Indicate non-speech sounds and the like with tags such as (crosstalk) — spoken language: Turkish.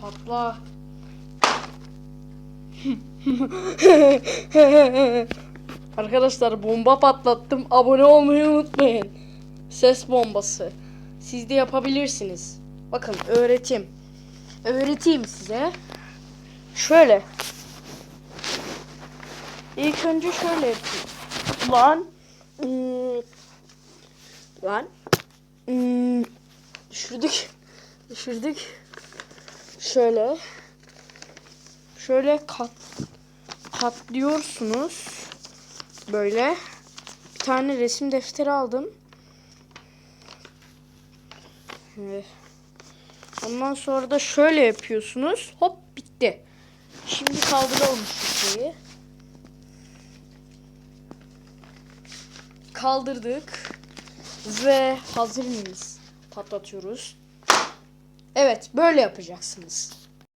Patla. (laughs) Arkadaşlar bomba patlattım. Abone olmayı unutmayın. Ses bombası. Siz de yapabilirsiniz. Bakın öğretim. Öğreteyim size. Şöyle. İlk önce şöyle yapayım. Lan. Hmm. Lan. Hmm. Düşürdük. Düşürdük. Şöyle. Şöyle kat katlıyorsunuz. Böyle. Bir tane resim defteri aldım. Evet. Ondan sonra da şöyle yapıyorsunuz. Hop bitti. Şimdi kaldıralım şu şeyi. Kaldırdık. Ve hazır mıyız? Patlatıyoruz. Evet böyle yapacaksınız.